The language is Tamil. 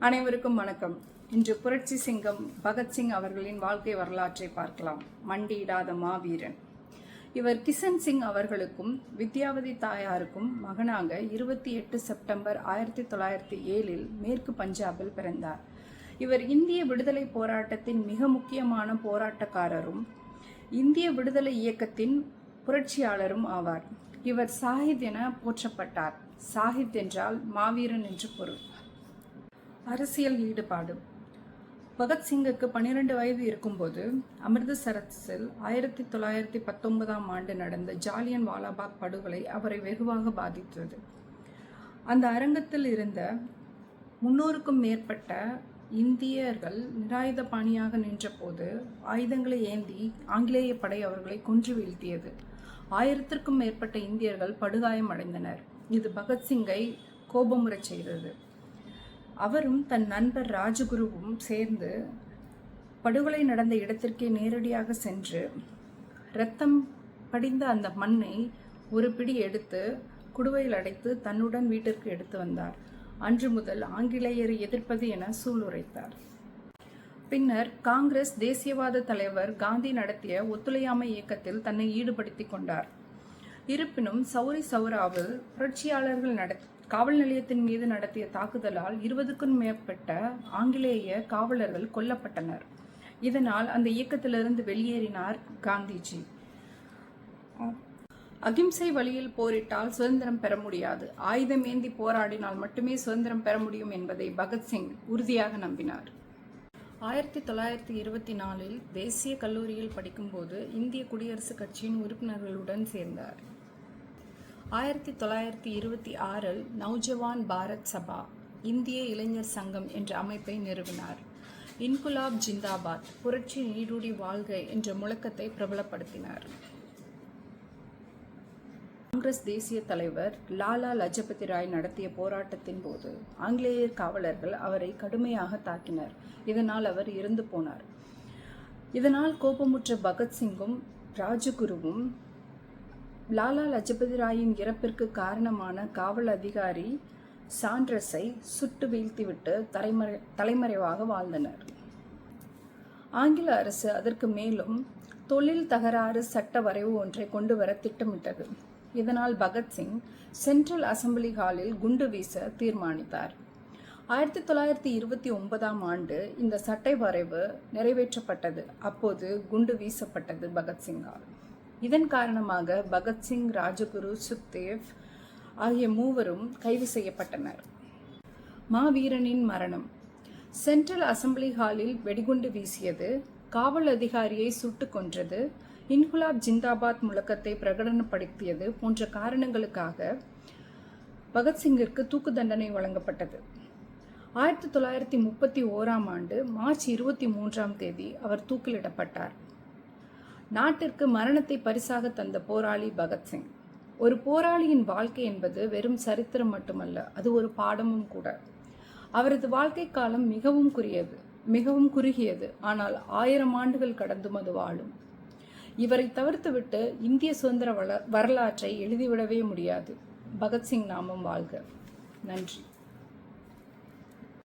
அனைவருக்கும் வணக்கம். இன்று புரட்சி சிங்கம் பகத்சிங் அவர்களின் வாழ்க்கை வரலாற்றை பார்க்கலாம். மண்டியிடாத மாவீரன். இவர் கிஷன் சிங் அவர்களுக்கும் வித்யாவதி தாயாருக்கும் மகனாக இருபத்தி எட்டு செப்டம்பர் ஆயிரத்தி தொள்ளாயிரத்தி ஏழில் மேற்கு பஞ்சாபில் பிறந்தார். இவர் இந்திய விடுதலை போராட்டத்தின் மிக முக்கியமான போராட்டக்காரரும் இந்திய விடுதலை இயக்கத்தின் புரட்சியாளரும் ஆவார். இவர் சாஹித் என போற்றப்பட்டார். சாஹித் என்றால் மாவீரன் என்று பொருள். அரசியல் ஈடுபாடு. பகத்சிங்குக்கு பன்னிரண்டு வயது இருக்கும்போது அமிர்தசரஸில் ஆயிரத்தி தொள்ளாயிரத்தி பத்தொன்பதாம் ஆண்டு நடந்த ஜாலியன் வாலாபாக் படுகொலை அவரை வெகுவாக பாதித்தது. அந்த அரங்கத்தில் இருந்த முன்னூறுக்கும் மேற்பட்ட இந்தியர்கள் நிராயுத பாணியாக நின்றபோது ஆயுதங்களை ஏந்தி ஆங்கிலேய படை அவர்களை கொன்று வீழ்த்தியது. ஆயிரத்திற்கும் மேற்பட்ட இந்தியர்கள் படுகாயம் அடைந்தனர் இது பகத்சிங்கை கோபமுறச் செய்தது. அவரும் தன் நண்பர் ராஜகுருவும் சேர்ந்து படுகொலை நடந்த இடத்திற்கே நேரடியாக சென்று இரத்தம் படிந்த அந்த மண்ணை ஒரு பிடி எடுத்து குடுவையில் அடைத்து தன்னுடன் வீட்டிற்கு எடுத்து வந்தார். அன்று முதல் ஆங்கிலேயரை எதிர்ப்பது என சூளுரைத்தார். பின்னர் காங்கிரஸ் தேசியவாத தலைவர் காந்தி நடத்திய ஒத்துழையாமை இயக்கத்தில் தன்னை ஈடுபடுத்திக் கொண்டார். இருப்பினும் சௌரி சௌராவில் புரட்சியாளர்கள் நட காவல் நிலையத்தின் மீது நடத்திய தாக்குதலால் இருபதுக்கும் மேற்பட்ட ஆங்கிலேய காவலர்கள் கொல்லப்பட்டனர். இதனால் அந்த இயக்கத்திலிருந்து வெளியேறினார் காந்திஜி. அகிம்சை வழியில் போரிட்டால் சுதந்திரம் பெற முடியாது. ஆயுதம் ஏந்தி போராடினால் மட்டுமே சுதந்திரம் பெற முடியும் என்பதை பகத்சிங் உறுதியாக நம்பினார். ஆயிரத்தி தொள்ளாயிரத்தி இருபத்தி நாலில் தேசிய கல்லூரியில் படிக்கும்போது இந்திய குடியரசுக் கட்சியின் உறுப்பினர்களுடன் சேர்ந்தார். ஆயிரத்தி தொள்ளாயிரத்தி இருபத்தி ஆறில் நவ்ஜவான் பாரத் சபா இந்திய இளைஞர் சங்கம் என்ற அமைப்பை நிறுவினார். இன்குலாப் ஜிந்தாபாத் புரட்சி நீரூடி வாழ்க என்ற முழக்கத்தை பிரபலப்படுத்தினார். காங்கிரஸ் தேசிய தலைவர் லாலா லஜபதி ராய் நடத்திய போராட்டத்தின் போது ஆங்கிலேயர் காவலர்கள் அவரை கடுமையாக தாக்கினர். இதனால் அவர் இறந்து போனார். இதனால் கோபமுற்ற பகத்சிங்கும் ராஜகுருவும் லாலா லஜபதி ராயின் இறப்பிற்கு காரணமான காவல் அதிகாரி சாண்ட்ரஸை சுட்டு வீழ்த்திவிட்டு தலைமறை தலைமறைவாக வாழ்ந்தனர். ஆங்கில அரசு அதற்கு மேலும் தொழில் தகராறு சட்ட வரைவு ஒன்றை கொண்டு வர திட்டமிட்டது. இதனால் பகத்சிங் சென்ட்ரல் அசம்பிளி ஹாலில் குண்டு வீச தீர்மானித்தார். ஆயிரத்தி தொள்ளாயிரத்தி இருபத்தி ஒன்பதாம் ஆண்டு இந்த சட்டை வரைவு நிறைவேற்றப்பட்டது. அப்போது குண்டு வீசப்பட்டது பகத்சிங்கால் இதன் காரணமாக பகத்சிங் ராஜகுரு சுக்தேவ் ஆகிய மூவரும் கைது செய்யப்பட்டனர். மாவீரனின் மரணம். சென்ட்ரல் அசம்பிளி ஹாலில் வெடிகுண்டு வீசியது காவல் அதிகாரியை சுட்டு கொன்றது இன்குலாப் ஜிந்தாபாத் முழக்கத்தை பிரகடனப்படுத்தியது போன்ற காரணங்களுக்காக பகத்சிங்கிற்கு தூக்கு தண்டனை வழங்கப்பட்டது. ஆயிரத்தி தொள்ளாயிரத்தி முப்பத்தி ஓராம் ஆண்டு மார்ச் இருபத்தி மூன்றாம் தேதி அவர் தூக்கிலிடப்பட்டார். நாட்டிற்கு மரணத்தை பரிசாக தந்த போராளி பகத்சிங். ஒரு போராளியின் வாழ்க்கை என்பது வெறும் சரித்திரம் மட்டுமல்ல அது ஒரு பாடமும் கூட. அவரது வாழ்க்கை காலம் மிகவும் குறுகியது மிகவும் குறுகியது. ஆனால் ஆயிரம் ஆண்டுகள் கடந்தும் அது வாழும். இவரை தவிர்த்துவிட்டு இந்திய சுதந்திர வரலாற்றை எழுதிவிடவே முடியாது. பகத்சிங் நாமம் வாழ்க. நன்றி.